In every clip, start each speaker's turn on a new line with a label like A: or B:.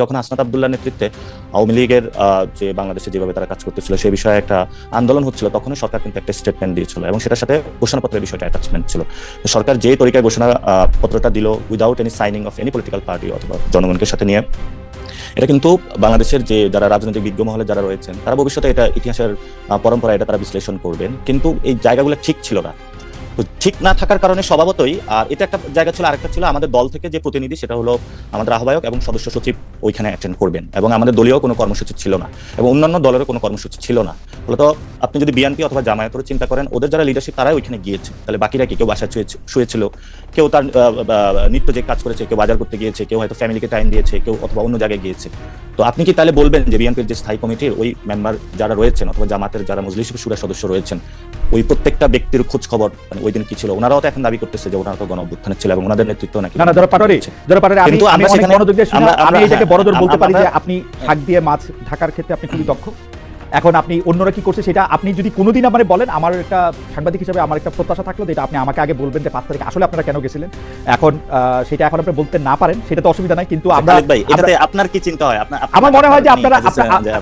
A: যখন হাসনাত আবদুল্লাহ নেতৃত্বে আওয়ামী লীগের যে বাংলাদেশে যেভাবে তারা কাজ করতেছিল সেই বিষয়ে একটা আন্দোলন হচ্ছিল তখনই সরকার কিন্তু একটা স্টেটমেন্ট দিয়েছিল এবং সেটার সাথে ঘোষণাপত্রের বিষয়টা অ্যাটাচমেন্ট ছিল। সরকার যে তরিকায় ঘোষণা পত্রটা দিল without any signing of any political party অথবা জনগণকে সাথে নিয়ে, এটা কিন্তু বাংলাদেশের যে যারা রাজনৈতিক বিজ্ঞ মহলে যারা রয়েছেন, তারা ভবিষ্যতে এটা ইতিহাসের পরম্পরা এটা তারা বিশ্লেষণ করবেন। কিন্তু এই জায়গাগুলো ঠিক ছিল না। ঠিক না থাকার কারণে স্বভাবতই, আর এটা একটা জায়গা ছিল, আরেকটা ছিল আমাদের দল থেকে যে প্রতিনিধি, সেটা হলো আমাদের আহ্বায়ক এবং সদস্য সচিব ওইখানে অ্যাটেন্ড করবেন। এবং আমাদের দলীয় কোনো কর্মসূচি ছিল না, এবং অন্যান্য দলেরও কোনো কর্মসূচি ছিল না। ফলত আপনি যদি বিএনপি অথবা জামায়াতের চিন্তা করেন, ওদের যারা লিডারশিপ তারাই ওইখানে গিয়েছে। তাহলে বাকিরা কি? কেউ বাসায় শুয়ে- শুয়েছিল। কেউ তার নিত্য যে কাজ করেছে কেউ বাজার করতে গিয়েছে কেউ হয়তো ফ্যামিলিকে টাইম দিয়েছে কেউ অথবা অন্য জায়গায় গিয়েছে। তো আপনি কি তাহলে বলবেন যে বিএনপির যে স্থায়ী কমিটির ওই মেম্বার যারা রয়েছেন অথবা জামাতের যারা মজলিস সুরা সদস্য রয়েছেন ওই প্রত্যেকটা ব্যক্তির খোঁজ খবর মানে ওই দিন কি ছিল? ওনারাও তো এখন দাবি করতেছে যে ওনারা তো গণ অভ্যুত্থানের ছিল এবং ওনাদের নেতৃত্ব নাকি
B: না না যারা পাটোয়ারি যারা পাটোয়ারি আমি
A: কিন্তু
B: আমি
A: আমরা সেখানে-
B: আমি এটাকে বড়জোর
A: হ্যাঁ,
B: বলতে পারি যে আপনি শাক দিয়ে মাছ ঢাকার ক্ষেত্রে আপনি খুবই দক্ষ। এখন আপনি অন্যরা কি করছে সেটা আপনি যদি কোনোদিন আমার বলেন আমার একটা সাংবাদিক হিসাবে আমার একটা প্রত্যাশা থাকল যেটা আপনি আমাকে আগে বলবেন যে পাঁচ তারিখে আসলে আপনারা কেন গেছিলেন। এখন আহ, সেটা এখন আপনি বলতে না পারেন সেটা তো অসুবিধা নাই কিন্তু আমরা
A: আপনার কি চিন্তা হয়?
B: আমার মনে হয় যে আপনারা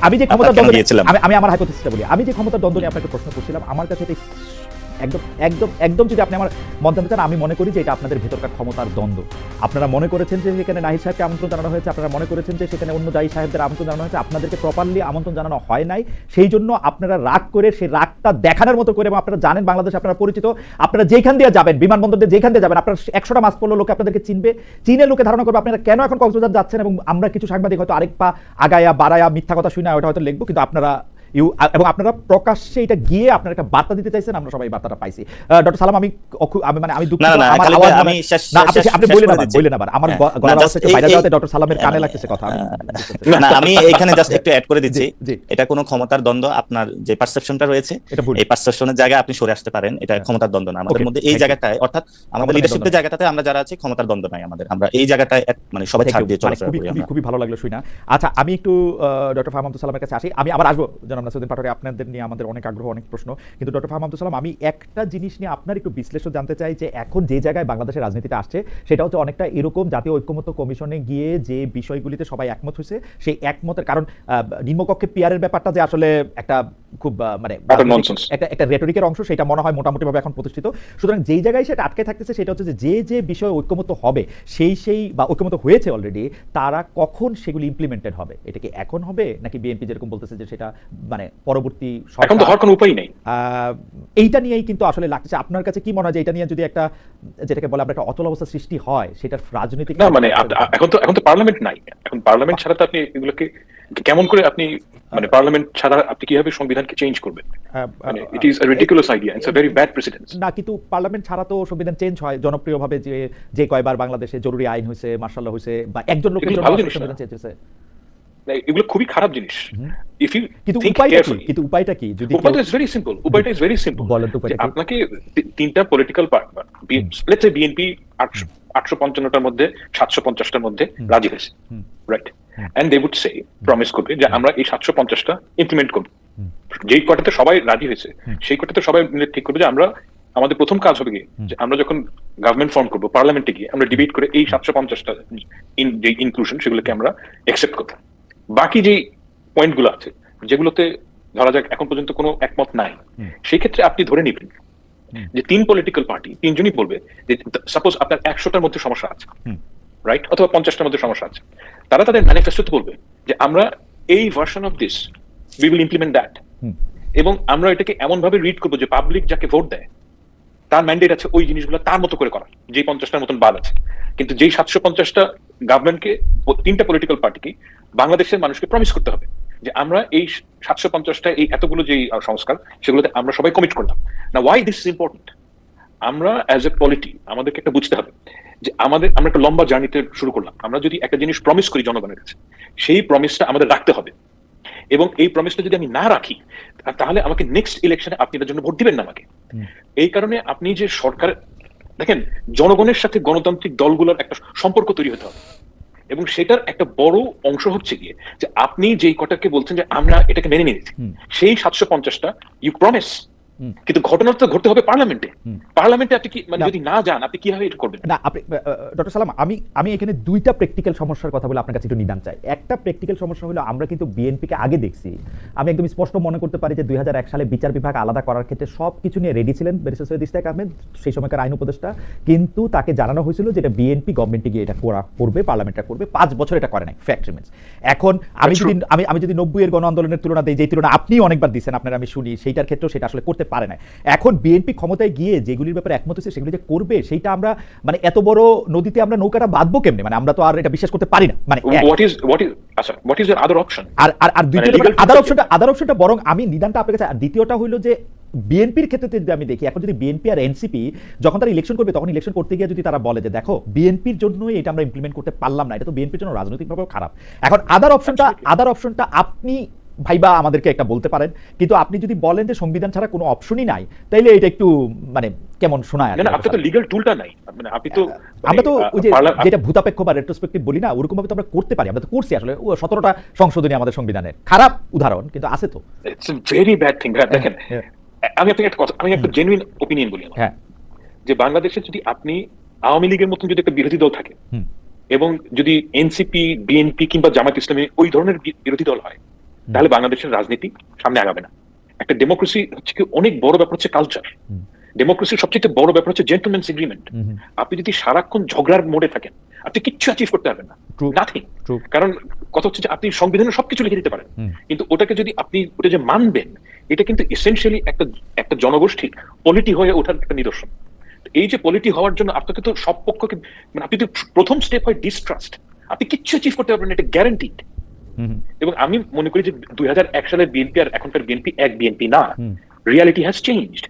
B: আমি যে
A: ক্ষমতা
B: দ্বন্দ্ব? আমি আমি আমার হাইপোথিসটা বলি। আমি যে ক্ষমতা দ্বন্দ্ব নিয়ে আপনাকে প্রশ্ন করছিলাম আমার কাছে এটা একদম একদম একদম যদি আপনি আমার জানতে চান আমি মনে করি যে এটা আপনাদের ভেতরকার ক্ষমতার দ্বন্দ্ব। আপনারা মনে করেছেন যে সেখানে নাহিদ সাহেবকে আমন্ত্রণ জানানো হয়েছে, আপনারা মনে করেছেন যে সেখানে অন্য জাহি সাহেবদের আমন্ত্রণ জানানো হয়েছে, আপনাদেরকে প্রপারলি আমন্ত্রণ জানানো হয় নাই। সেই জন্য আপনারা রাগ করে সেই রাগটা দেখানোর মতো করে, এবং আপনারা জানেন বাংলাদেশ আপনারা পরিচিত, আপনারা যেখান দিয়ে যাবেন, বিমানবন্দর দিয়ে যেখান দিয়ে যাবেন, আপনার একশোটা মাস পড়ল লোকে আপনাদেরকে চিনবে চীনের লোকে ধারণা করবে, আপনারা কেন এখন কক্সবাজার যাচ্ছেন, এবং আমরা কিছু সাংবাদিক হয়তো আরেক পা আগায়া, বাড়ায়া, মিথ্যা কথা শুনে ওটা হয়তো লিখব, কিন্তু আপনারা ইউ এবং আপনারা প্রকাশ্যে এটা গিয়ে আপনারা একটা বার্তা দিতে চাইছেন আমরা সবাই বার্তাটা পাইছি। ডক্টর সালাম আমি আমি মানে আমি দুঃখিত আমার আওয়াজ
A: আমি শেষ-
B: না, আপনি আপনি
A: করে
B: আবার। বললেন আবার। আমার
A: হ্যাঁ,
B: গ-
A: না,
B: গলার আওয়াজ থেকে বাইরে যাওয়াতে ডক্টর সালামের কানে
A: হ্যাঁ,
B: লাগতেছে কথা। আমি
A: না আমি এখানে জাস্ট একটু অ্যাড করে দিচ্ছি। এটা কোনো ক্ষমতার দ্বন্দ্ব আপনার যে পারসেপশনটা রয়েছে এই পারসেপশনের জায়গায় আপনি সরে আসতে পারেন এটা ক্ষমতার দ্বন্দ্ব না। আমাদের মধ্যে এই জায়গাটায় অর্থাৎ আমাদের লিডারশিপের জায়গাটাতে আমরা যারা আছি ক্ষমতার দ্বন্দ্ব নাই আমাদের। আমরা এই জায়গাটায় মানে সবাই ছাড় দিয়ে
B: মানে
A: চলাফেরা
B: খুবই
A: করি
B: খুবই ভালো লাগল শুই না আচ্ছা আমি একটু ডক্টর ফাহম সালামের কাছে আসি। আমি আবার আসব জনাব নাসিরুদ্দিন পাটোয়ারি আপনাদের নিয়ে আমাদের অনেক আগ্রহ অনেক প্রশ্ন। কিন্তু ডক্টর ফাহম আব্দুল সালাম আমি একটা জিনিস নিয়ে আপনার একটু বিশ্লেষণ জানতে চাই যে এখন যে জায়গায় বাংলাদেশের রাজনীতিটা আসছে সেটা হচ্ছে অনেকটা এরকম জাতীয় ঐক্যমত্য কমিশনে গিয়ে যে বিষয়গুলিতে সবাই একমত হয়েছে সেই একমতের কারণ নিম্নকক্ষে পিয়ারের ব্যাপারটা যে আসলে একটা খুব মানে একটা একটা রেটরিকের অংশ সেটা মনে হয় মোটামুটিভাবে এখন প্রতিষ্ঠিত। সুতরাং যেই জায়গায় সেটা আটকে থাকতেছে সেটা হচ্ছে যে যে যে বিষয়ে ঐক্যমত হবে সেই সেই বা ঐক্যমত হয়েছে অলরেডি তারা কখন সেগুলি ইমপ্লিমেন্টেড হবে? এটা কি এখন হবে? নাকি বিএনপি যেরকম বলতেছে যে সেটা মানে পরবর্তী
C: এখন তো হওয়ার কোনো উপায় নেই।
B: এইটা নিয়েই কিন্তু আসলে লাগছে আপনার কাছে কি মনে হয় যে এটা নিয়ে যদি একটা যেটাকে বলে আমরা একটা অচল অবস্থা সৃষ্টি হয় সেটার রাজনৈতিক
C: না মানে এখন তো এখন তো পার্লামেন্ট নাই। এখন পার্লামেন্ট ছাড়া তো আপনি এগুলোকে কেমন করে আপনি মানে পার্লামেন্ট ছাড়া আপনি কীভাবে সংবিধানকে চেঞ্জ করবেন? মানে it is a ridiculous idea it's a very bad precedence
B: না কিন্তু পার্লামেন্ট ছাড়া তো সংবিধান চেঞ্জ হয় জনপ্রিয়ভাবে যে যে কয়বার বাংলাদেশে জরুরি আইন হয়েছে মার্শাল হয়েছে বা একজন লোকের জন্য। সংবিধান চেঞ্জ হয়েছে।
C: এগুলো খুবই খারাপ জিনিস। ইফ ইউ
B: কিন্তু উপায়টা কি? কিন্তু উপায়টা কি? যদি
C: উপায়টা ইজ ভেরি সিম্পল উপায়টা ইজ ভেরি সিম্পল
B: বলেন তো উপায়টা
C: আপনাকে তিনটা political party let's say BNP আটশো আটশো পঞ্চান্নটার মধ্যে সাতশো পঞ্চাশটার মধ্যে রাজি হয়েছে। Right and they would say promise করবে যে আমরা এই সাতশো পঞ্চাশটা ইমপ্লিমেন্ট করব। যেই কটাতে সবাই রাজি হয়েছে সেই কটাতে সবাই মিলে ঠিক করবে যে আমরা আমাদের প্রথম কাজ হবে গিয়ে যে আমরা যখন গভর্নমেন্ট ফর্ম করব পার্লামেন্টে গিয়ে আমরা ডিবেট করে এই সাতশো পঞ্চাশটা ইনক্লুশন সেগুলোকে আমরা একসেপ্ট করব। বাকি যে পয়েন্টগুলো আছে যেগুলোতে ধরা যাক এখন পর্যন্ত কোনো একমত নাই সেই ক্ষেত্রে আপনি ধরে নিবেন যে তিন পলিটিক্যাল পার্টি তিনজনই বলবে যে সাপোজ আপনার একশোটার মধ্যে সমস্যা আছে রাইট অথবা পঞ্চাশটার মধ্যে সমস্যা আছে। তারা তাদের ম্যানিফেস্টোতে বলবে যে আমরা এই version of this we will implement that এবং আমরা এটাকে এমন ভাবে রিড করব যে পাবলিক যাকে ভোট দেয় তার ম্যান্ডেট আছে ওই জিনিসগুলো তার মতো করে করা যে পঞ্চাশটার মতন বাদ আছে। কিন্তু যেই সাতশো পঞ্চাশটা গভর্নমেন্টকে তিনটা পলিটিক্যাল পার্টিকে বাংলাদেশের মানুষকে প্রমিস করতে হবে যে আমরা এই সাতশো পঞ্চাশটা এই এতগুলো যে সংস্কার সেগুলোতে আমরা সবাই কমিট করলাম। না ওয়াই দিস ইজ ইম্পর্টেন্ট আমরা অ্যাজ এ পলিটি আমাদেরকে একটা বুঝতে হবে যে আমাদের আমরা একটা লম্বা জার্নিতে শুরু করলাম। আমরা যদি একটা জিনিস প্রমিস করি জনগণের কাছে সেই প্রমিসটা আমাদের রাখতে হবে। এবং এই প্রমিসটা যদি আমি না রাখি তাহলে আমাকে নেক্সট ইলেকশনে আপনি এটার জন্য ভোট দিবেন না আমাকে। এই কারণে আপনি যে সরকার দেখেন জনগণের সাথে গণতান্ত্রিক দলগুলোর একটা সম্পর্ক তৈরি হতে হবে এবং সেটার একটা বড় অংশ হচ্ছে গিয়ে যে আপনি যেই কটাকে বলছেন যে আমরা এটাকে মেনে নিয়েছি সেই সাতশো পঞ্চাশটা ইউ প্রমিস। কিন্তু ঘটনা তো ঘটতে হবে পার্লামেন্টে। পার্লামেন্টে আপনি কি মানে যদি না যান আপনি কীভাবে এটা করবেন?
B: না আপনি ডক্টর সালাম আমি আমি এখানে দুইটা প্র্যাকটিক্যাল সমস্যার কথা বলে আপনার কাছে একটু নিদান চাই। একটা প্র্যাকটিক্যাল সমস্যা হলো আমরা কিন্তু বিএনপিকে আগে দেখছি। আমি একদম স্পষ্ট মনে করতে পারি যে দুই সালে বিচার বিভাগ আলাদা করার ক্ষেত্রে সব কিছু নিয়ে রেডি ছিলেন ব্যারিস্টার সৈয়দ ইস্তাক আহমেদ সেই সময়কার আইন উপদেষ্টা। কিন্তু তাকে জানানো হয়েছিল যে এটা বিএনপি গভর্নমেন্টে গিয়ে এটা করা করবে পার্লামেন্টটা করবে। পাঁচ বছর এটা করে নাই ফ্যাক্ট রিমেন্স এখন আমি যদি আমি আমি যদি নব্বই এর গণ আন্দোলনের তুলনা দিই যে তুলনা আপনি অনেকবার দিচ্ছেন আপনার আমি শুনি সেইটার ক্ষেত্রেও সেটা আসলে করতে পারে না এখন বিএনপি ক্ষমতায় গিয়ে যেগুলির ব্যাপারে একমত হচ্ছে সেগুলি যে করবে সেইটা আমরা মানে এত বড় নদীতে আমরা নৌকাটা বাঁধবো কেমনে? মানে আমরা তো আর এটা বিশ্বাস করতে পারি না। মানে
C: হোয়াট ইজ হোয়াট ইজ আচ্ছা হোয়াট ইজ আদার অপশন
B: আর আর আর দ্বিতীয়টা আদার অপশনটা আদার অপশনটা বরং আমি নিদানটা আপনার কাছে দ্বিতীয়টা হইল যে বিএনপির ক্ষেত্রে যদি আমি দেখি এখন যদি বিএনপি আর এনসিপি যখন তারা ইলেকশন করবে তখন ইলেকশন করতে গিয়ে যদি তারা বলে যে দেখো বিএনপির জন্যই এটা আমরা ইমপ্লিমেন্ট করতে পারলাম না এটা তো বিএনপির জন্য রাজনৈতিকভাবেও খারাপ। এখন আদার অপশনটা. আদার অপশনটা আপনি ভাইবা আমাদেরকে একটা বলতে পারেন। কিন্তু আপনি যদি বলেন যে সংবিধান ছাড়া কোনো অপশনই নাই তাইলে এটা একটু মানে কেমন শোনায়
C: না
B: কি
C: না আপনার তো লিগ্যাল টুলটা নাই। মানে আপনি তো
B: আমরা তো
C: মানে,
B: ওই যে যেটা ভূতাপেক্ষ বা রেট্রোস্পেক্টিভ বলি না ওরকম ভাবে তো আমরা করতে পারি। আমরা তো করছি আসলে। সতেরোটা সংশোধনী আমাদের সংবিধানের। খারাপ উদাহরণ কিন্তু আছে তো।
C: ইটস ভেরি ব্যাড থিং দেখেন
B: হ্যাঁ,
C: আমি আপনাকে একটা কথা আমি একটা জেনুইন ওপিনিয়ন বলি
B: হ্যাঁ।
C: যে বাংলাদেশে যদি আপনি আওয়ামী লীগের মতন যদি একটা বিরোধী দল থাকে এবং যদি এনসিপি বিএনপি কিংবা জামাত ইসলামী ওই ধরনের বিরোধী দল হয় তাহলে বাংলাদেশের রাজনীতি সামনে আগাবে না। একটা ডেমোক্রেসি হচ্ছে কি অনেক বড় ব্যাপার হচ্ছে কালচার ডেমোক্রেসির সবচেয়ে বড় ব্যাপার হচ্ছে জেন্টলম্যানস এগ্রিমেন্ট। আপনি যদি সারাক্ষণ ঝগড়ার মোড়ে থাকেন আপনি কিচ্ছু অ্যাচিভ করতে পারবেন না। নাথিং কারণ কথা হচ্ছে যে আপনি সংবিধানে সবকিছু লিখে দিতে পারেন। কিন্তু ওটাকে যদি আপনি ওটা যে মানবেন এটা কিন্তু এসেনশিয়ালি একটা একটা জনগোষ্ঠীর পলিটি হয়ে ওঠার একটা নিদর্শন। এই যে পলিটি হওয়ার জন্য আপনাকে তো সব পক্ষকে মানে আপনি তো প্রথম স্টেপ হয় ডিস্ট্রাস্ট আপনি কিচ্ছু অ্যাচিভ করতে পারবেন এটা গ্যারান্টিড। এবং আমি মনে করি যে দুই হাজার এক সালের বিএনপি আর এখনকার বিএনপি এক বিএনপি না রিয়ালিটি হ্যাজ চেঞ্জড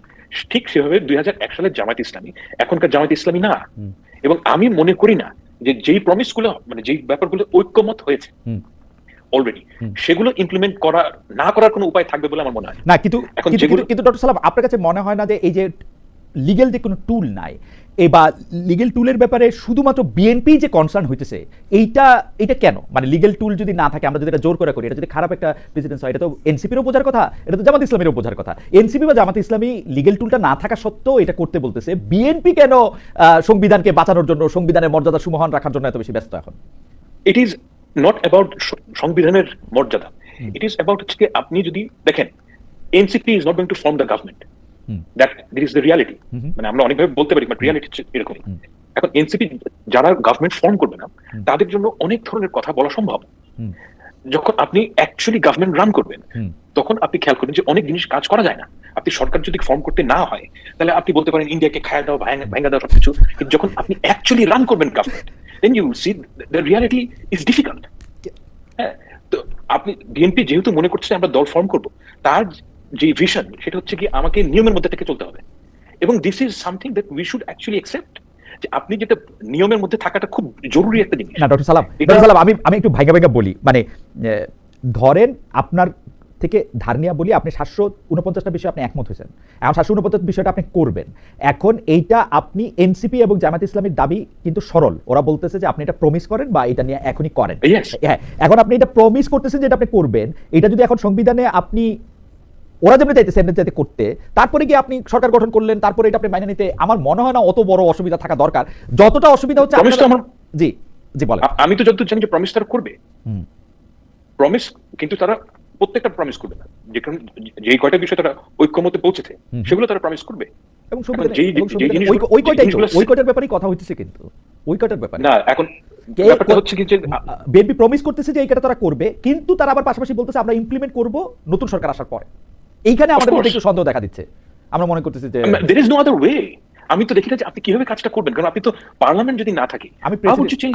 C: ঠিক সেভাবে দুই হাজার এক সালের জামাত ইসলামী এখনকার জামাত ইসলামী না। এবং আমি মনে করি না যে যেই প্রমিসগুলো মানে যেই ব্যাপারগুলো ঐক্যমত হয়েছে অলরেডি সেগুলো ইমপ্লিমেন্ট করা না করার কোনো উপায় থাকবে বলে আমার মনে হয়।
B: না কিন্তু কিন্তু ডক্টর সালাম আপনার কাছে মনে হয় না যে এই যে লিগেল যে কোনো টুল নাই। এ বা লিগেল টুলের ব্যাপারে শুধুমাত্র বিএনপি যে কনসার্ন হইতেছে এইটা এটা কেন? মানে লিগেল টুল যদি না থাকে আমরা যদি এটা জোর করে করি এটা যদি খারাপ একটা প্রেসিডেন্স হয় এটা তো এনসিপিরও বোঝার কথা এটা তো জামাত ইসলামেরও বোঝার কথা। এনসিপি বা জামাত ইসলামী লিগেল টুলটা না থাকা সত্ত্বেও এটা করতে বলতেছে বিএনপি কেন সংবিধানকে বাঁচানোর জন্য সংবিধানের মর্যাদা সুমহান রাখার জন্য এত বেশি ব্যস্ত এখন?
C: ইট ইজ নট অ্যাবাউট সংবিধানের মর্যাদা। ইট ইজ অ্যাবাউট হচ্ছে আপনি যদি দেখেন NCP is not going to form the government. That that is the reality. মানে আমরা অনেকভাবে বলতে পারি বাট রিয়ালিটি এরকমই। এখন এনসিপি যারা গভর্নমেন্ট ফর্ম করবে না তাদের জন্য অনেক ধরনের কথা বলা সম্ভব। যখন আপনি অ্যাকচুয়ালি গভর্নমেন্ট রান করবেন তখন আপনি খেয়াল করবেন যে অনেক জিনিস কাজ করা যায় না। আপনি সরকার যদি ফর্ম করতে না হয় তাহলে আপনি বলতে পারেন ইন্ডিয়াকে খায়া দাও ভাঙা দাও সবকিছু। কিন্তু যখন আপনি অ্যাকচুয়ালি রান করবেন government then you see the reality is difficult হ্যাঁ তো আপনি বিএনপি যেহেতু মনে করছে আমরা দল ফর্ম করব তার যে ভিশন সেটা হচ্ছে কি আমাকে নিয়মের মধ্যে থেকে চলতে হবে। এবং this is something that we should actually accept যে আপনি যেটা নিয়মের মধ্যে থাকাটা খুব জরুরি একটা জিনিস।
B: না ডক্টর সালাম ডক্টর সালাম আমি আমি একটু ভাইগা ভাইগা বলি মানে ধরেন আপনার থেকে ধার নিয়ে বলি আপনি সাতশো উনপঞ্চাশটা বিষয়ে আপনি একমত হয়েছেন। এখন সাতশো উনপঞ্চাশ বিষয়টা আপনি করবেন। এখন এইটা আপনি এনসিপি এবং জামাত ইসলামের দাবি কিন্তু সরল। ওরা বলতেছে যে আপনি এটা প্রমিস করেন বা এটা নিয়ে এখনই করেন। হ্যাঁ এখন আপনি এটা প্রমিস করতেছেন যে এটা আপনি করবেন। এটা যদি এখন সংবিধানে আপনি ওরা যেমনি চাইতেছে এমনি চাইতে করতে। তারপরে কি আপনি সরকার গঠন করলেন তারপরে এটা আপনি মাইনে নিতে। আমার মনে হয় না অত বড় অসুবিধা থাকা দরকার। যতটা অসুবিধা হচ্ছে জি জি বলেন।
C: আমি তো যতদূর জানি যে প্রমিস তারা করবে। প্রমিস কিন্তু তারা প্রত্যেকটা প্রমিস করবে না। যেখানে যেই কয়টা বিষয় তারা ঐক্যমতে পৌঁছেছে সেগুলো তারা প্রমিস করবে।
B: এবং ওই- ওই
C: যে
B: কয়টার ব্যাপারেই কথা হইতেছে কিন্তু। ওই কয়টার ব্যাপারে?
C: না এখন হচ্ছে যে
B: বিএনপি প্রমিস করতেছে যে এই কাটা তারা করবে কিন্তু তারা আবার পাশাপাশি বলতেছে আমরা ইমপ্লিমেন্ট করব নতুন সরকার আসার পরে। এইখানে আমাদের মধ্যে একটু সন্দেহ দেখা দিচ্ছে। আমরা মনে করতেছি যে
C: there is no other way আমি তো দেখি না যে আপনি কীভাবে কাজটা করবেন? কারণ আপনি তো পার্লামেন্ট যদি না থাকে
B: আমি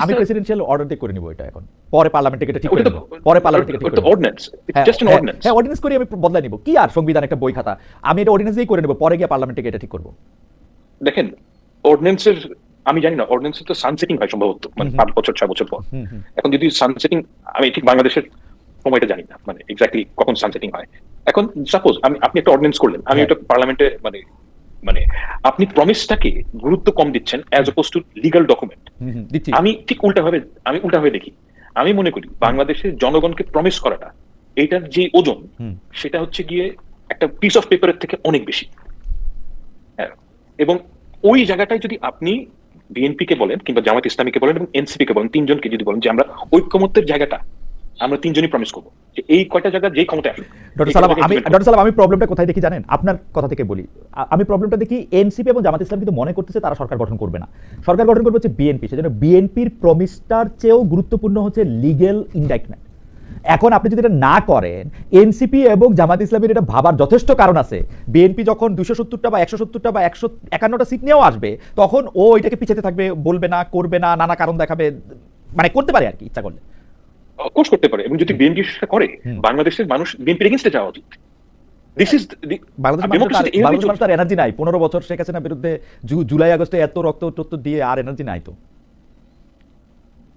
B: আমি প্রেসিডেন্সিয়াল অর্ডার দিয়ে করে নিব এটা এখন। পরে পার্লামেন্টে এটা ঠিক করে নিব। পরে পার্লামেন্টে এটা ঠিক করে
C: অর্ডিন্যান্স জাস্ট অ্যান
B: হ্যাঁ,
C: অর্ডিন্যান্স
B: হ্যাঁ করে আমি বদলাই নিব। কি আর সংবিধান একটা বই খাতা? আমি এটা অর্ডিনেন্স দিয়ে করে নেব। পরে গিয়ে পার্লামেন্টে গিয়ে এটা ঠিক করব।
C: দেখেন অর্ডিন্যান্সের আমি জানি না অর্ডিন্যান্সের তো সানসেটিং হয় সম্ভবত মানে
B: হুম।
C: পাঁচ বছর ছয় বছর পর। এখন যদি সানসেটিং আমি ঠিক বাংলাদেশের সময়টা জানি না। মানে এক্স্যাক্টলি কখন সানসেটিং হয়। এখন সাপোজ আমি আপনি একটা অর্ডিন্যান্স করলেন। আমি
B: হ্যাঁ।
C: এটা পার্লামেন্টে মানে মানে আপনি প্রমিসটাকে গুরুত্ব কম দিচ্ছেন as oppose to legal document আমি ঠিক উল্টা ভাবে আমি উল্টা ভাবে দেখি। আমি মনে করি বাংলাদেশের জনগণকে প্রমিস করাটা এটার যে ওজন সেটা হচ্ছে গিয়ে একটা পিস অফ পেপারের থেকে অনেক বেশি। এবং ওই জায়গাটায় যদি আপনি বিএনপি কে বলেন কিংবা জামাত ইসলামীকে বলেন এবং এনসিপি কে বলেন তিনজনকে যদি বলেন যে আমরা ঐক্যমত্যের জায়গাটা আমরা তিনজনই প্রমিস করব যে এই কয়টা জায়গা যেই ক্ষমতা আসুক
B: ডক্টর সালাম আমি ডক্টর সালাম আমি প্রবলেমটা কোথায় দেখি জানেন? আপনার কথা থেকে বলি। আমি প্রবলেমটা দেখি এনসিপি এবং জামাত ইসলাম কিন্তু মনে করতেছে তারা সরকার গঠন করবে না। সরকার গঠন করবে হচ্ছে বিএনপি সেজন্য বিএনপির প্রমিসটার চেয়েও গুরুত্বপূর্ণ হচ্ছে লিগেল ইন্ডাইটমেন্ট এখন আপনি যদি এটা না করেন এনসিপি এবং জামাত ইসলামের এটা ভাবার যথেষ্ট কারণ আছে। বিএনপি যখন দুশো সত্তরটা বা একশো সত্তরটা বা একশো একান্নটা সিট নিয়েও আসবে তখন ও এটাকে পিছাতে থাকবে বলবে না করবে না নানা কারণ দেখাবে মানে করতে পারে আর কি ইচ্ছা করলে।
C: কোর্স করতে পারে। এবং যদি বিএনপি সেটা করে বাংলাদেশের মানুষ বিএনপির এগেনস্টে যাওয়া উচিত। দিস ইজ
B: বাংলাদেশের মানুষের তার- বাংলাদেশের মানুষ তার এনার্জি নাই। পনেরো বছর শেখ হাসিনার বিরুদ্ধে জুলাই আগস্টে এত রক্ত টক্ত দিয়ে আর এনার্জি নাই তো।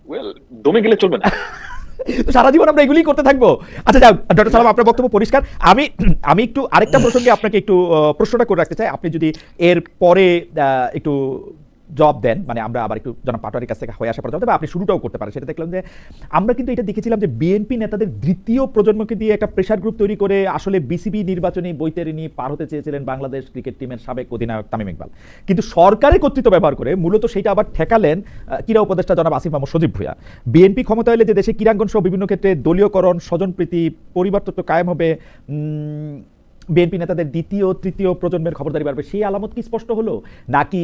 C: ওয়েল দমে গেলে চলবে না।
B: তো সারা জীবন আমরা এগুলি করতে থাকব। আচ্ছা যাও ডক্টর সালাম আপনার বক্তব্য পরিষ্কার। আমি আমি একটু আরেকটা প্রসঙ্গে আপনাকে একটু প্রশ্নটা করে রাখতে চাই। আপনি যদি এর পরে একটু জব দেন মানে আমরা আবার একটু জনাব পাটোয়ারির কাছ থেকে হয়ে আসা পর আপনি শুরুটাও করতে পারেন। সেটা দেখলাম যে আমরা কিন্তু এটা দেখেছিলাম যে বিএনপি নেতাদের দ্বিতীয় প্রজন্মকে দিয়ে একটা প্রেশার গ্রুপ তৈরি করে আসলে বিসিবি নির্বাচনী বৈতরণী পার হতে চেয়েছিলেন বাংলাদেশ ক্রিকেট টিমের সাবেক অধিনায়ক তামিম ইকবাল। কিন্তু সরকারের কর্তৃত্ব ব্যবহার করে মূলত সেটা আবার ঠেকালেন ক্রীড়া উপদেষ্টা জনাব আসিফ মাহমুদ সজীব ভুয়া বিএনপি ক্ষমতা এলে যে দেশে ক্রীড়াঙ্গন সহ বিভিন্ন ক্ষেত্রে দলীয়করণ, স্বজনপ্রীতি, পরিবারতত্ত্ব কায়েম হবে বিএনপি নেতাদের দ্বিতীয় তৃতীয় প্রজন্মের খবরদারি বাড়বে। সেই আলামত কি স্পষ্ট হলো? নাকি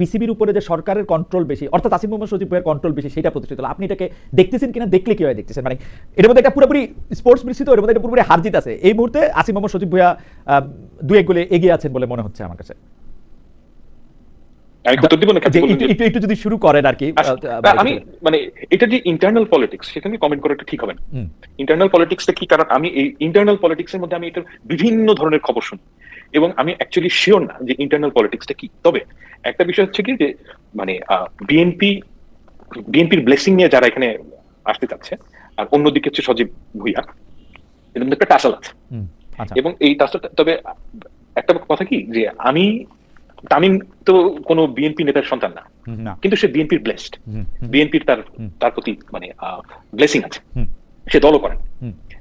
B: বিসিবির উপরে যে সরকারের কন্ট্রোল বেশি অর্থাৎ আসিম মোহাম্মদ সচিব ভাইয়ের কন্ট্রোল বেশি সেটা প্রতিষ্ঠিত হলো? আপনি এটাকে দেখতেছেন কিনা? দেখলে কীভাবে দেখতেছেন? মানে এর মধ্যে একটা পুরোপুরি স্পোর্টস মিশ্রিত এর মধ্যে একটা পুরোপুরি হারজিত আছে। এই মুহূর্তে আসিম মোহাম্মদ সচিব আহ, দু এক গোলে এগিয়ে আছেন বলে মনে হচ্ছে আমার কাছে।
C: আমি উত্তর দিব না
B: একটু যদি শুরু করেন আর কি
C: আচ্ছা, আমি মানে এটা যে ইন্টারনাল পলিটিক্স সেখানে কমেন্ট করাটা ঠিক হবে না। ইন্টারনাল পলিটিক্সটা কি? কারণ আমি এই ইন্টারনাল পলিটিক্সের মধ্যে আমি এটার বিভিন্ন ধরনের খবর শুনি। এবং আমি অ্যাকচুয়ালি শিওর না যে ইন্টারনাল পলিটিক্সটা কি। তবে একটা বিষয় হচ্ছে কি যে মানে বিএনপি বিএনপির ব্লেসিং নিয়ে যারা এখানে আসতে চাচ্ছে আর অন্যদিকে হচ্ছে সজীব ভুইয়া এর মধ্যে একটা টাসাল আছে।
B: আচ্ছা।
C: এবং এই টাসালটা তবে একটা কথা কি? যে আমি তামিম তো কোনো বিএনপি নেতার সন্তান না। কিন্তু সে বিএনপির ব্লেসড বিএনপির তার তার প্রতি মানে ব্লেসিং আছে। সে দলও করেন।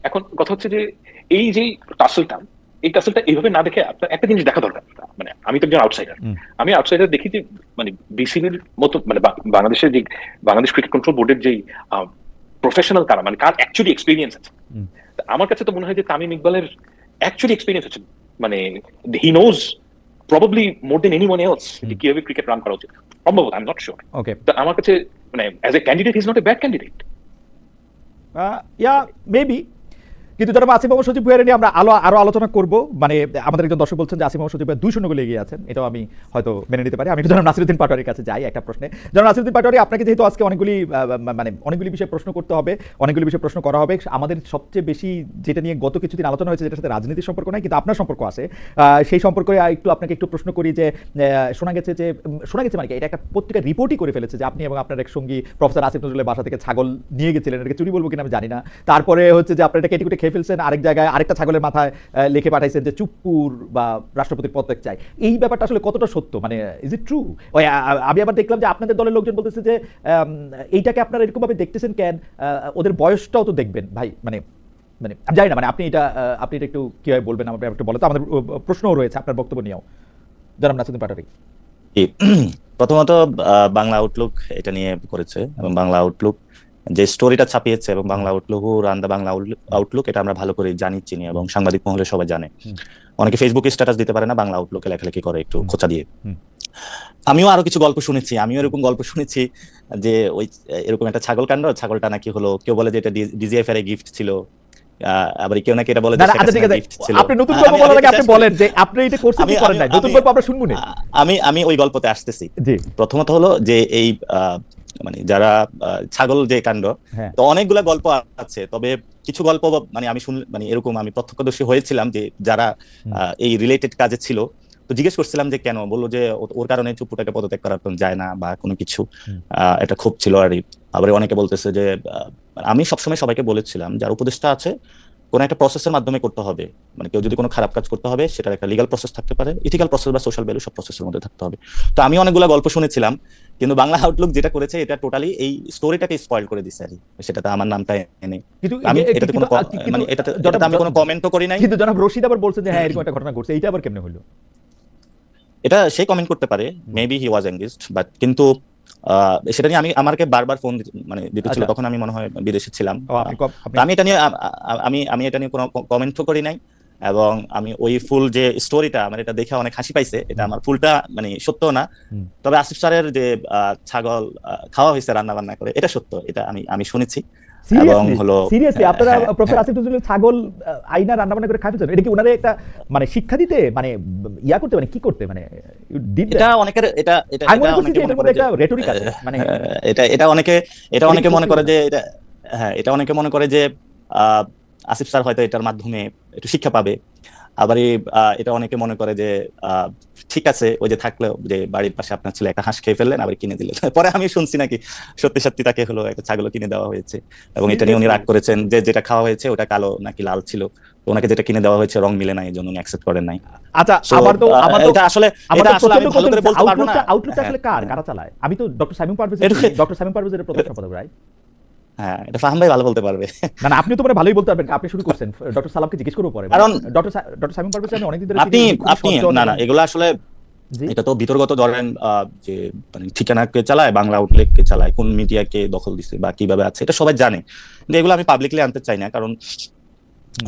C: এখন কথা হচ্ছে যে এই যে টাসলটা এই টাসলটা এইভাবে না দেখে আপনার একটা জিনিস দেখা দরকার। মানে আমি তো একজন আউটসাইডার আমি আউটসাইডার দেখি যে মানে বিসিবির মতো মানে বাংলাদেশের যে বাংলাদেশ ক্রিকেট কন্ট্রোল বোর্ডের যেই প্রফেশনাল তারা মানে কার অ্যাকচুয়ালি এক্সপিরিয়েন্স আছে। আমার কাছে তো মনে হয় যে তামিম ইকবালের অ্যাকচুয়ালি এক্সপিরিয়েন্স আছে। মানে he knows probably more than anyone else যে কীভাবে ক্রিকেট রান করা উচিত। সম্ভবত I am not sure
B: okay
C: তো আমার কাছে মানে as a candidate is not a bad candidate
B: yeah maybe কিন্তু যারা আসিফ মোহাম্মদ সজীব ভুয়ারে নিয়ে আমরা আলো আরও আলোচনা করব। মানে আমাদের একজন দর্শক বলছেন যে আসিফ মোহাম্মদ সজীব ভুয়া দুই শূন্য এগিয়ে আছেন। এটাও আমি হয়তো মেনে নিতে পারি। আমি একটু জনাব নাসিরুদ্দিন পাটোয়ারির কাছে যাই একটা প্রশ্নে। জনাব নাসিরুদ্দিন পাটোয়ারি, আপনাকে যেহেতু আজকে অনেকগুলি মানে অনেকগুলি বিষয়ে প্রশ্ন করতে হবে, অনেকগুলি বিষয়ে প্রশ্ন করা হবে। আমাদের সবচেয়ে বেশি যেটা নিয়ে গত কিছুদিন আলোচনা হয়েছে যেটার সাথে রাজনীতির সম্পর্ক নাই, কিন্তু আপনার সম্পর্ক আছে। সেই সম্পর্কে একটু আপনাকে একটু প্রশ্ন করি যে শোনা গেছে যে শোনা গেছে মানে এটা একটা পত্রিকা রিপোর্টই করে ফেলেছে যে আপনি এবং আপনার এক সঙ্গী প্রফেসর আসিফ নজরুলের বাসা থেকে ছাগল নিয়ে গেছিলেন। এটাকে চুরি বলব কিনা আমি জানি না। তারপরে হচ্ছে যে আপনার এটা কুটে খেয়ে ফেলছেন। আরেক জায়গায় আরেকটা ছাগলের মাথায় লিখে পাঠাইছেন যে চুপ্পুর বা রাষ্ট্রপতির পদত্যাগ চাই। এই ব্যাপারটা আসলে কতটা সত্য? মানে ইজ ইট ট্রু ওই আমি আবার দেখলাম যে আপনাদের দলের লোকজন বলতেছে যে এইটাকে আপনারা এরকম ভাবে দেখতেছেন কেন? ওদের বয়সটাও তো দেখবেন। ভাই মানে মানে আমি জানি না মানে আপনি এটা আপনি এটা একটু কীভাবে বলবেন আমার একটু বলো তো। আমাদের প্রশ্নও রয়েছে আপনার বক্তব্য নিয়েও। জনাব নাসিরুদ্দিন পাটোয়ারি
A: জি, প্রথমত বাংলা আউটলুক এটা নিয়ে করেছে এবং বাংলা আউটলুক যে স্টোরিটা ছাপিয়েছে এবং Bangla Outlook run the Bangla Outlook এটা আমরা ভালো করে জানি চিনি এবং সাংবাদিক মহলে সবাই জানে। অনেকে ফেসবুকে স্ট্যাটাস দিতে পারে না বাংলা আউটলুকে লেখালেখি করে একটু খোঁচা দিয়ে। আমিও আরও কিছু গল্প শুনেছি আমিও এরকম গল্প শুনেছি যে ওই এরকম একটা ছাগল কাণ্ড ছাগলটা নাকি হলো কেউ বলে যে এটা ডিজিএফ এর গিফট ছিল আবার কেউ নাকি এটা বলে
B: আচ্ছা আপনি নতুন গল্প
A: আমি-
B: বলার আগে আপনি বলেন যে আপনি এটা করছেন কি করেন নাই নতুন গল্প আমরা শুনব না।
A: আমি আমি ওই গল্পতে আসতেছি।
B: জি।
A: প্রথমত হলো যে এই মানে যারা ছাগল যে কাণ্ড
B: হ্যাঁ।
A: তো অনেকগুলা গল্প আছে। তবে কিছু গল্প মানে আমি শুন মানে এরকম আমি প্রত্যক্ষদর্শী হয়েছিলাম যে যারা এই রিলেটেড কাজে ছিল তো জিজ্ঞেস করছিলাম যে কেন? বলল যে ওর কারণে চুপুটাকে পদত্যাগ করা তো যায় না বা কোনো কিছু। এটা খুব ছিল আর। আবার অনেকে বলতেছে যে আমি সবসময় সবাইকে বলেছিলাম যার উপদেশটা আছে কোন একটা প্রসেসের মাধ্যমে করতে হবে। মানে কেউ যদি কোনো খারাপ কাজ করতে হবে সেটার একটা লিগাল প্রসেস থাকতে পারে ইথিক্যাল প্রসেস বা সোশ্যাল ভ্যালু সব প্রসেসের মধ্যে থাকতে হবে। তো আমি অনেকগুলো গল্প শুনেছিলাম কিন্তু বাংলা আউটলুক যেটা করেছে এটা টোটালি এই স্টোরিটাকে স্পয়েল করে দিচ্ছে আরকি সেটাতে আমার নামটা এনে।
B: কিন্তু
A: আমি এটাতে কোনো মানে এটাতে এটাতে আমি কোনো কমেন্টও করি নাই।
B: কিন্তু জনাব রশিদ আবার বলছেন যে হ্যাঁ এরকম একটা ঘটনা ঘটছে। এইটা আবার কেমনে হলো
A: এটা সে কমেন্ট করতে পারে। Maybe he was engaged but কিন্তু সেটা নিয়ে আমি আমাকে বারবার ফোন মানে দিতেছিল।
B: আচ্ছা।
A: তখন আমি মনে হয় বিদেশে ছিলাম। আমি এটা নিয়ে আমি আমি এটা নিয়ে কোনো কমেন্টও করি নাই। এবং আমি ওই ফুল যে স্টোরিটা আমার এটা দেখে অনেক হাসি পাইছে এটা আমার ফুলটা মানে সত্য না। তবে আসিফ স্যারের যে ছাগল খাওয়া হয়েছে রান্না বান্না করে এটা সত্য এটা আমি আমি শুনেছি। এবং হলো
B: সিরিয়াসলি
A: হ্যাঁ,
B: আপনারা
A: হ্যাঁ,
B: প্রফেসর
A: হ্যাঁ।
B: আসিফ নজরুলের ছাগল আইনা রান্না বান্না করে খাইতেছেন এটা কি উনারে একটা মানে শিক্ষা দিতে মানে ইয়া করতে মানে কি করতে মানে?
A: এটা অনেকের এটা এটা
B: মনে
A: অনেকে মনে করে
B: একটা রেটরিক আছে মানে
A: হ্যাঁ, এটা এটা অনেকে এটা অনেকে মনে করে যে এটা হ্যাঁ এটা অনেকে মনে করে যে আহ, আসিফ স্যার হয়তো এটার মাধ্যমে একটু শিক্ষা পাবে। আবার এটা অনেকে মনে করে যে ঠিক আছে ওই যে থাকল যে বাড়ির পাশে আপনার ছেলে একটা হাঁস খেয়ে ফেললেন আবার কিনে দিলেন। পরে আমি শুনছি নাকি সত্যি সত্যি তাকে হলো একটা ছাগল কিনে দেওয়া হয়েছে। এবং এটা নিয়ে উনি রাগ করেছেন যে যেটা খাওয়া হয়েছে ওটা কালো নাকি লাল ছিল। ওনাকে যেটা কিনে দেওয়া হয়েছে রং মিলে নাই এই জন্য উনি অ্যাকসেপ্ট করেন নাই।
B: আচ্ছা আমার তো আমার তো
A: এটা আসলে এটা আসলে আমি ভালো করে বলতে পারব না।
B: outlook-টা- outlook-টা আসলে কার?
A: হ্যাঁ।
B: কারা চালায়? আমি তো doctor Simon Parvez doctor Simon পারভেজের প্রধান সম্পাদক রাইট
A: হ্যাঁ এটা ফাহাম ভাই ভালো বলতে পারবে।
B: না না আপনি তো মানে ভালোই বলতে পারবেন। আপনি শুরু করছেন। ডক্টর সালামকে জিজ্ঞেস করব পরে।
A: কারণ-
B: ডক্টর ডক্টর সাইমন পারভেজ আমি অনেকদিন ধরে
A: আপনি আপনি না না এগুলো আসলে এটা তো ধরেন যে মানে ঠিকানাকে চালায় বাংলা চালায় কোন মিডিয়াকে দখল দিছে বা কীভাবে আছে এটা সবাই জানে। কিন্তু এগুলো আমি পাবলিকলি আনতে চাই না কারণ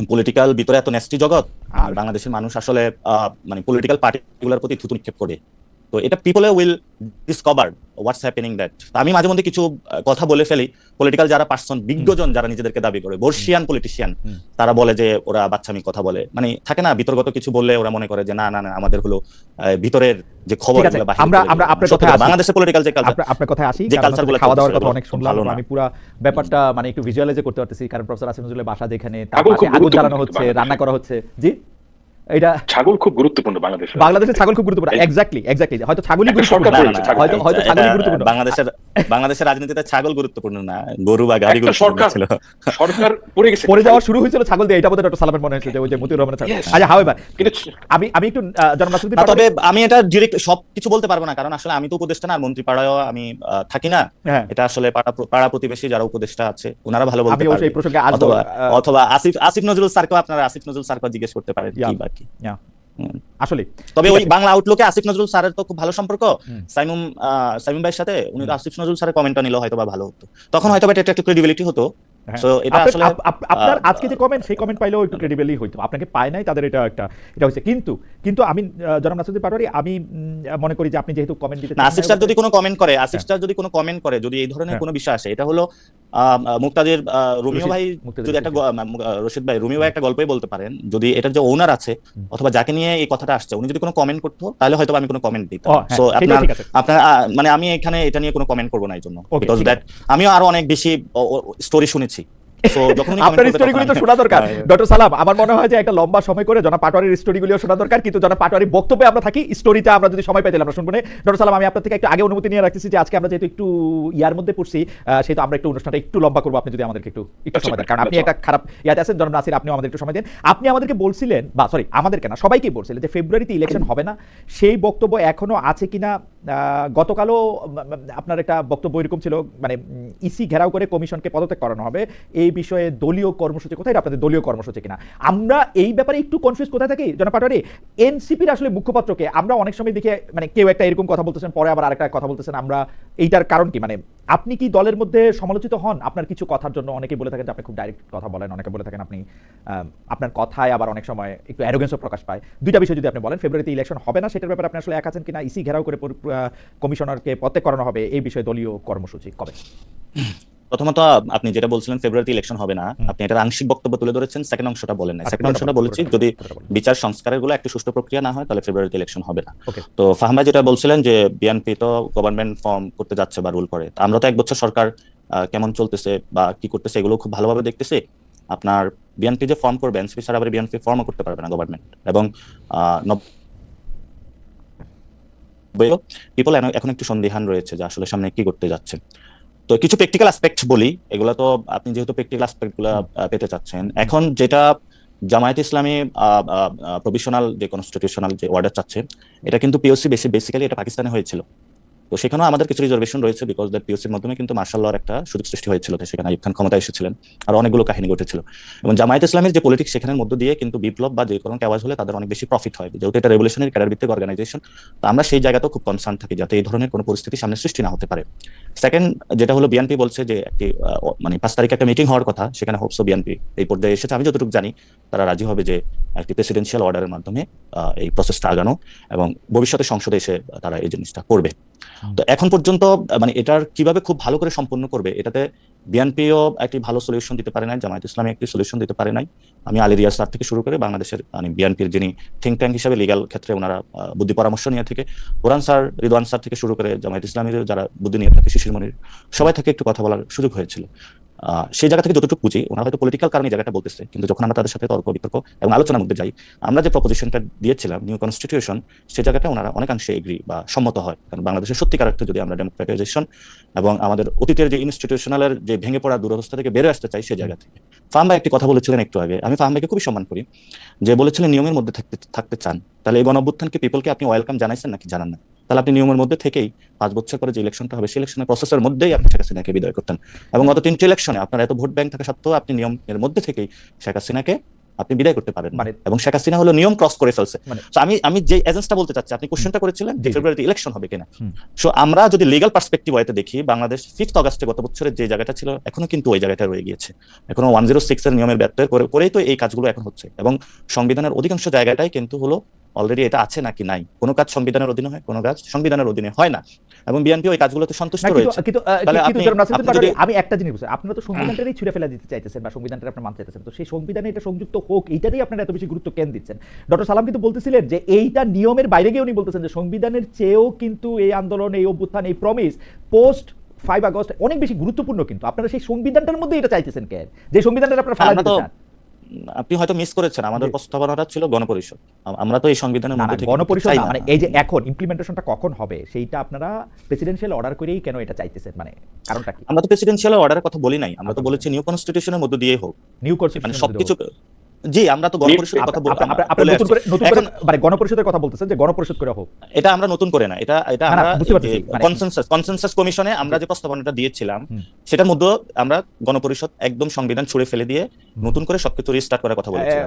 A: পলিটিক্যাল ভিতরে এত নেস্টি জগৎ আর বাংলাদেশের মানুষ আসলে আহ, মানে পলিটিক্যাল পার্টিগুলোর প্রতি থুতু নিক্ষেপ করে। তো এটা পিপলে will discover what's happening that আমি মাঝে মধ্যে কিছু কথা বলে ফেলি। পলিটিক্যাল যারা পার্সন বিজ্ঞজন যারা নিজেদেরকে দাবি করে বর্ষিয়ান পলিটিশিয়ান তারা বলে যে ওরা বাচ্চামি কথা বলে। মানে থাকে না বিতর্গত কিছু বললে ওরা মনে করে যে না না না আমাদের হলো ভিতরের যে খবর
B: আছে, আমরা- আমরা আপনার
A: কথা, বাংলাদেশের পলিটিক্যাল যে কালচার
B: আপনার আপনার কথায় আসি
A: যে culture গুলো
B: খাওয়া দাওয়ার কথা অনেক শুনলাম আমি পুরো ব্যাপারটা মানে একটু ভিজুয়ালাইজ করতে পারতেছি কারণ প্রফেসর আসিফ নজরুলের বাসা যেখানে তার পাশে আগুন জ্বালানো হচ্ছে রান্না করা হচ্ছে। জি? এটা
C: ছাগল খুব গুরুত্বপূর্ণ বাংলাদেশে
B: বাংলাদেশের ছাগল খুব গুরুত্বপূর্ণ। এক্স্যাক্টলি এক্স্যাক্টলি হয়তো ছাগলই গুরুত্বপূর্ণ। হয়তো হয়তো ছাগলই গুরুত্বপূর্ণ।
A: বাংলাদেশের বাংলাদেশের রাজনীতিতে ছাগল গুরুত্বপূর্ণ না গরু বা গাড়ি গুরুত্বপূর্ণ ছিল।
C: সরকার পড়ে গেছে।
B: পরে যাওয়া শুরু হয়েছিল ছাগল দিয়ে এটা বোধহয় ডক্টর সালামের মনে হয়েছিল যে ওই যে মতিউর রহমানের ছাগল. আচ্ছা হাওয়েভার
C: কিন্তু
B: আমি আমি একটু জনাব নাসিরুদ্দিন
A: তবে আমি এটা ডিরেক্ট সব কিছু বলতে পারব না কারণ আসলে আমি তো উপদেষ্টা না আর মন্ত্রী পাড়ায়ও আমি আহ, থাকি না।
B: হ্যাঁ।
A: এটা আসলে পাড়া পাড়া প্রতিবেশী যারা উপদেষ্টা আছে ওনারা ভালো বলতে
B: আমি
A: পারবে। অথবা আসিফ আসিফ নজরুল স্যারকেও আপনারা আসিফ নজরুল স্যারকে জিজ্ঞেস করতে পারেন
B: Yeah.
A: কি?
B: আসলে
A: তবে ওই বাংলা আউটলুকে আসিফ নজরুল স্যারের তো খুব ভালো সম্পর্ক। সাইমুম আহ, সাইমুম ভাইয়ের সাথে উনি তো আসিফ নজরুল স্যারের কমেন্টটা নিলে হয়তো বা ভালো হতো। তখন হয়তো এটা একটা ক্রেডিবিলিটি হতো। সো এটা
B: আপনার-
A: আসলে
B: আজকে যে কমেন্ট সেই কমেন্ট পাইলেও একটু ক্রেডিবলি হইতো আপনাকে পায় নাই তাদের এটা একটা এটা হচ্ছে কিন্তু কিন্তু আমি জনাব নাসিরুদ্দিন পাটোয়ারি আমি মনে করি যে আপনি যেহেতু কমেন্ট দিতে
A: আসিফ স্যার যদি কোনো কমেন্ট করে আসিফ স্যার যদি কোনো কমেন্ট করে যদি এই ধরনের
B: হ্যাঁ।
A: কোনো বিষয় আসে এটা হলো মুক্তাদির রুমিও
B: রশিদ-
A: ভাই যদি একটা
B: রশিদ।
A: ভাই রুমিও ভাই একটা গল্পই বলতে পারেন যদি এটার যে ওনার আছে অথবা যাকে নিয়ে এই কথাটা আসছে উনি যদি কোনো কমেন্ট করতো তাহলে হয়তো আমি কোনো কমেন্ট দিতাম।
B: হ্যাঁ,
A: সো আপনার আপনার মানে আমি এখানে এটা নিয়ে কোনো কমেন্ট করব না এই জন্য। বিকজ দ্যাট আমিও আরও অনেক বেশি স্টোরি শুনেছি। Merci.
B: আপনার
A: করবে
B: স্টোরিগুলি তো
A: তখন
B: শোনা দরকার।
A: হ্যাঁ,
B: ডক্টর সালাম আমার মনে হয় যে একটা লম্বা সময় করে জনাব পাটোয়ারির স্টোরিগুলিও শোনা দরকার কিন্তু জনাব পাটোয়ারির বক্তব্যে আমরা থাকি স্টোরিটা আমরা যদি সময় পাইতাম আমরা শুনব না। ডক্টর সালাম আমি আপনার থেকে একটু আগে অনুমতি নিয়ে রাখতেছি যে আজকে আমরা যেহেতু একটু ইয়ার মধ্যে পড়ছি সেহেতু আমরা একটু অনুষ্ঠানটা একটু লম্বা করব আপনি যদি আমাদেরকে একটু একটু সময় দেন। কারণ আপনি একটা খারাপ ইয়াতে আছেন জনাব নাসির আপনিও আমাদের একটু সময় দেন। আপনি আমাদেরকে বলছিলেন বা সরি আমাদেরকে না সবাইকে বলছিলেন যে ফেব্রুয়ারিতে ইলেকশন হবে না সেই বক্তব্য এখনও আছে কিনা আহ, গতকালও আপনার একটা বক্তব্য এরকম ছিল মানে ইসি ঘেরাও করে কমিশনকে পদত্যাগ করানো হবে এই বিষয়ে দলীয় কর্মসূচি, কোথায় এটা আপনাদের দলীয় কর্মসূচি কিনা? আমরা এই ব্যাপারে একটু কনফিউজ কোথায় থাকি? জনাব পাটোয়ারি, এনসিপির আসলে মুখপাত্রকে আমরা অনেক সময় দেখে মানে কেউ একটা এরকম কথা বলতেছেন, পরে আবার আরেকটা কথা বলতেছেন, আমরা এইটার কারণ কি? মানে আপনি কি দলের মধ্যে সমালোচিত হন? আপনার কিছু কথার জন্য অনেকে বলে থাকেন যে আপনি খুব ডাইরেক্ট কথা বলেন, অনেকে বলে থাকেন আপনি আপনার কথায় আবার অনেক সময় একটু অ্যারোগেন্সও প্রকাশ পায়। দুইটা বিষয় যদি আপনি বলেন, ফেব্রুয়ারিতে ইলেকশন হবে না, সেটার ব্যাপারে আপনি আসলে এক আছেন কিনা? ইসি ঘেরাও করে কমিশনারকে পদত্যাগ করানো হবে এই বিষয়ে দলীয় কর্মসূচি কবে?
A: প্রথমত আপনি যেটা বলছিলেন ফেব্রুয়ারিতে ইলেকশন হবে না। আপনি এটার আংশিক বক্তব্য তুলে ধরেছেন সেকেন্ড অংশটা বলেন না
B: আচ্ছা,
A: সেকেন্ড অংশটা
B: বলেন,
A: বলেছি যদি বিচার সংস্কারেরগুলো একটু সুষ্ঠু প্রক্রিয়া না হয় তাহলে ফেব্রুয়ারিতে ইলেকশন হবে না। তো ফাহমা যেটা বলছিলেন যে বিএনপি তো গভর্নমেন্ট ফর্ম করতে যাচ্ছে বা রুল করে। আমরা তো এক বছর সরকার কেমন চলতেছে বা কি করতেছে এগুলো খুব ভালোভাবে দেখতেছি। আপনার বিএনপি যে ফর্ম করবে এনসিপি ছাড়া আবার বিএনপি ফর্মও করতে পারবে না গভর্নমেন্ট এবং পিপল এখন একটু সন্দিহান রয়েছে যে আসলে সামনে কি করতে যাচ্ছে। তো কিছু প্র্যাকটিক্যাল অ্যাসপেক্ট বলি, এগুলো তো আপনি যেহেতু প্র্যাকটিক্যাল অ্যাসপেক্টগুলো পেতে চাচ্ছেন। এখন যেটা জামায়াত ইসলামী প্রভিশনাল যে কনস্টিটিউশনাল যে অর্ডার চাচ্ছে, এটা কিন্তু পিওসি বেশি বেসিক্যালি এটা পাকিস্তানে হয়েছিল। তো সেখানেও আমাদের কিছু রিজার্ভেশন রয়েছে বিকজ দ্যাট পিওসির মাধ্যমে কিন্তু মার্শাল লর একটা সুযোগ সৃষ্টি হয়েছিল সেখানে আইব খান ক্ষমতায় এসেছিলেন আর অনেকগুলো কাহিনী ঘটেছিল। এবং জামায়াত ইসলামের যে পলিটিক্স সেখানের মধ্য দিয়ে কিন্তু বিপ্লব বা যে কোনো আওয়াজ হলে তাদের অনেক বেশি প্রফিট হয়। যেহেতু এটা রেভলিউশনারি ক্যাডার ভিত্তিক অর্গানাইজেশন তো আমরা সেই জায়গাতেও খুব কনসার্ন থাকি যাতে এই ধরনের কোনো পরিস্থিতি সামনে সৃষ্টি না হতে পারে। সেকেন্ড যেটা হলো বিএনপি বলছে যে একটি মানে পাঁচ তারিখে একটা মিটিং হওয়ার কথা, সেখানে হোপসো বিএনপি এই পর্যায়ে এসেছে। আমি যতটুকু জানি, তারা রাজি হবে যে একটি প্রেসিডেন্সিয়াল অর্ডারের মাধ্যমে এই প্রসেসটা আগানো এবং ভবিষ্যতে সংসদে এসে তারা এই জিনিসটা করবে। তো এখন পর্যন্ত মানে এটার কীভাবে খুব ভালো করে সম্পন্ন করবে, এটাতে বিএনপিও একটি ভালো সলিউশন দিতে পারে নাই, জামায়াত ইসলামী একটি সলিউশন দিতে পারে নাই। আমি আলী রিয়াজ স্যার থেকে শুরু করে বাংলাদেশের মানে বিএনপির যিনি থিঙ্ক ট্যাঙ্ক হিসাবে লিগাল ক্ষেত্রে ওনারা বুদ্ধি পরামর্শ নিয়ে থেকে, কোরআন স্যার, রিদওয়ান স্যার থেকে শুরু করে জামায়াত ইসলামীর যারা বুদ্ধি নিয়ে থাকে, শিশির মনির, সবাই থেকে একটু কথা বলার সুযোগ হয়েছিল। সেই জায়গা থেকে যতটুকু বুঝি, ওনারা হয়তো পলিটিক্যাল কারণে জায়গাটা বলতেছে, কিন্তু যখন আমরা তাদের সাথে তর্ক, বিতর্ক এবং আলোচনার মধ্যে যাই, আমরা যে প্রপোজিশনটা দিয়েছিলাম নিউ কনস্টিটিউশন সেই জায়গাটা ওনারা অনেকাংশে এগ্রি বা সম্মত হয়। কারণ বাংলাদেশের সত্যিকার অর্থে যদি আমরা ডেমোক্রেটাইজেশন এবং আমাদের অতীতের যে ইনস্টিটিউশনালের যে ভেঙে পড়া দুরবস্থা থেকে বেরো আসতে চাই সেই জায়গা থেকে। ভাই একটি কথা বলেছিলেন একটু আগে, আমি ফার্ম ভাইকে খুবই সম্মান করি, যে বলেছিলেন নিয়মের মধ্যে থাকতে থাকতে চান। তাহলে এই গণঅভ্যুত্থানকে পিপলকে আপনি ওয়েলকাম জানাইছেন নাকি জানান না তাহলে আপনি নিয়মের মধ্যে থেকেই পাঁচ বছর পরে যে ইলেকশনটা হবে সেই ইলেকশনের প্রসেসের মধ্যেই আপনি শেখ হাসিনাকে বিদায় করতেন। এবং গত তিনটি ইলেকশনে আপনার এত ভোট ব্যাংক থাকা সত্ত্বেও আপনি নিয়মের মধ্যে থেকেই শেখ হাসিনাকে আপনি বিদায় করতে পারেন মানে এবং শেখ হাসিনা হলো নিয়ম ক্রস করে ফেলছে।
B: মানে-
A: আমি আমি যে এজেন্সটা বলতে চাচ্ছি আপনি কোশ্চেনটা করেছিলেন। ফেব্রুয়ারিতে ইলেকশন হবে কিনা। সো আমরা যদি লিগাল পার্সপেক্টিভ ওয়েতে দেখি বাংলাদেশ ফিফথ অগস্টে গত বছরের যে জায়গাটা ছিল এখনও কিন্তু ওই জায়গাটা রয়ে গিয়েছে। এখনও ওয়ান জিরো সিক্স এর নিয়মের ব্যত্যয় করে করেই তো এই কাজগুলো এখন হচ্ছে। এবং সংবিধানের অধিকাংশ জায়গাটাই কিন্তু হলো অলরেডি এটা আছে নাকি নাই? কোনো কাজ সংবিধানের অধীনে হয়? কোনো কাজ সংবিধানের অধীনে হয় না। এবং বিএনপি ওই কাজগুলোতে সন্তুষ্ট রয়েছে।
B: কিন্তু,
A: আপনি- আপনি
B: আমি একটা জিনিস বুঝছি আপনারা তো সংবিধানটাই ছুড়ে ফেলে দিতে চাইতেছেন বা সংবিধানটা আপনারা মানতে চাইতেছেন। তো সেই সংবিধানে এটা সংযুক্ত হোক এইটারই আপনারা এত বেশি গুরুত্ব কেন দিচ্ছেন? ডক্টর সালাম কিন্তু বলতেছিলেন যে এইটা নিয়মের বাইরে গিয়ে উনি বলতেছেন যে সংবিধানের চেয়েও কিন্তু এই আন্দোলন এই অভ্যুত্থান এই প্রমিস পোস্ট ফাইভ আগস্ট অনেক বেশি গুরুত্বপূর্ণ কিন্তু। আপনারা সেই সংবিধানটার মধ্যে এটা চাইতেছেন কেন? যে সংবিধানটা আপনারা ফেলা
A: আমরা
B: দিতে চান।
A: আপনি হয়তো মিস করেছেন। আমাদের। প্রস্তাবনাটা ছিল গণপরিষদ। আমরা তো এই সংবিধানের মধ্যে
B: গণপরিষদ। মানে এই যে এখন ইমপ্লিমেন্টেশনটা কখন হবে সেইটা আপনারা প্রেসিডেন্সিয়াল অর্ডার করেই কেন এটা চাইতেছেন? মানে কারণটা কি?
A: আমরা তো প্রেসিডেন্সিয়াল অর্ডারের কথা বলি নাই। আমরা তো
B: আচ্ছা।
A: বলেছি নিউ কনস্টিটিউশনের মধ্যে দিয়ে হোক।
B: নিউ কনস্টিটিউশন মানে
A: সবকিছু জি আমরা তো গণপরিষদের কথা বল- আপনি
B: নতুন করে নতুন করে মানে গণপরিষদের কথা বলতেছেন যে গণপরিষদ করে হোক।
A: এটা আমরা নতুন করে না। এটা এটা আমরা কনসেনসাস কনসেনসাস কমিশনে আমরা যে প্রস্তাবনাটা দিয়েছিলাম সেটার মধ্যে আমরা গণপরিষদ একদম সংবিধান ছুড়ে ফেলে দিয়ে নতুন করে সবকিছু রিস্টার্ট করার কথা বলেছিলাম।